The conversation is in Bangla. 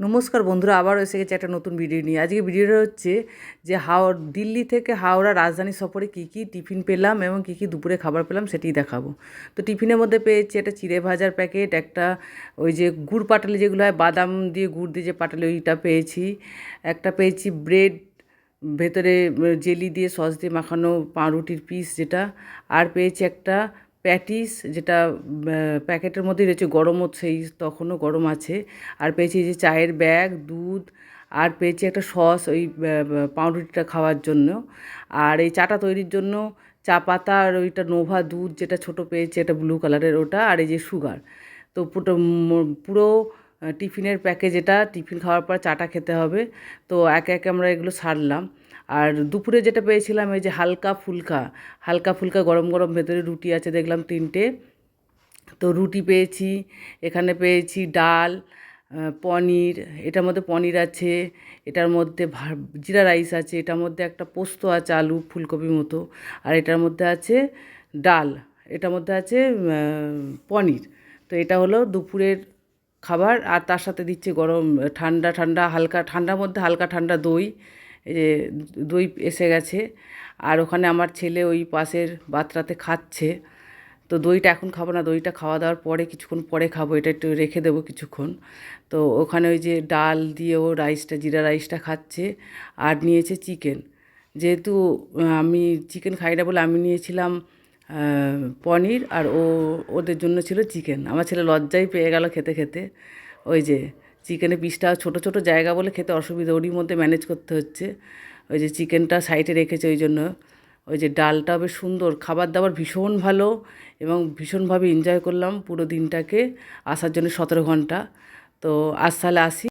নমস্কার বন্ধুরা, আবার এসে গেছে একটা নতুন ভিডিও নিয়ে। আজকে ভিডিওটা হচ্ছে যে হাওড় দিল্লি থেকে হাওড়া রাজধানী সফরে কী কী টিফিন পেলাম এবং কী কী দুপুরে খাবার পেলাম সেটাই দেখাবো। তো টিফিনের মধ্যে পেয়েছি একটা চিড়ে ভাজার প্যাকেট একটা ওই যে গুড় পাটালি যেগুলো হয়, বাদাম দিয়ে গুড় দিয়ে যে পাটালি, ওইটা পেয়েছি। একটা পেয়েছি ব্রেড ভেতরে জেলি দিয়ে সস দিয়ে মাখানো পাউরুটির পিস যেটা। আর পেয়েছি একটা প্যাটিস যেটা প্যাকেটের মধ্যেই রয়েছে গরমও সেই তখনও গরম আছে। আর পেয়েছি যে চায়ের ব্যাগ, দুধ, আর পেয়েছি একটা সস ওই পাউরুটিটা খাওয়ার জন্য। আর এই চাটা তৈরির জন্য চা পাতা আর ওইটা নোভা দুধ যেটা ছোটো পেয়েছি এটা ব্লু কালারের ওটা, আর এই যে সুগার। তো পুরো পুরো টিফিনের প্যাকেজ এটা, টিফিন খাওয়ার পর চাটা খেতে হবে। তো একে একে আমরা এগুলো সারলাম। আর দুপুরে যেটা পেয়েছিলাম এই যে হালকা ফুলকা হালকা ফুলকা গরম গরম ভেতরে রুটি আছে, দেখলাম তিনটে। তো রুটি পেয়েছি, এখানে পেয়েছি ডাল পনির, এটার মধ্যে পনির আছে, এটার মধ্যে জিরা রাইস আছে, এটার মধ্যে একটা পোস্ত আছে, আলু ফুলকপি মতো, আর এটার মধ্যে আছে ডাল, এটার মধ্যে আছে পনির। তো এটা হলো দুপুরের খাবার, আর তার সাথে দিচ্ছে গরম, ঠান্ডা ঠান্ডা, হালকা, ঠান্ডার মধ্যে হালকা, ঠান্ডা দই যে দই এসে গেছে। আর ওখানে আমার ছেলে ওই পাশের বাতরাতে খাচ্ছে। তো দইটা এখন খাব না, দইটা খাওয়া দাওয়ার পরে, কিছুক্ষণ পরে খাব, এটা একটু রেখে দেবো কিছুক্ষণ। তো ওখানে ওই যে ডাল দিয়ে ও রাইসটা, জিরা রাইসটা খাচ্ছে আর নিয়েছে চিকেন। যেহেতু আমি চিকেন খাই না বলে আমি নিয়েছিলাম পনির আর ও, ওদের জন্য ছিল চিকেন। আমার ছেলে লজ্জাই পেয়ে গেল খেতে খেতে। ওই যে চিকেনের পিসটা ছোট ছোট জায়গা বলে খেতে অসুবিধা, ওরই মধ্যে ম্যানেজ করতে হচ্ছে। ওই যে চিকেনটা সাইডে রেখেছে, ওই জন্য। ওই যে ডালটা বেশ সুন্দর, খাবার দাবার ভীষণ ভালো এবং ভীষণভাবে এনজয় করলাম পুরো দিনটাকে, আসার জন্য সতেরো ঘণ্টা। তো আজ তাহলে আসি।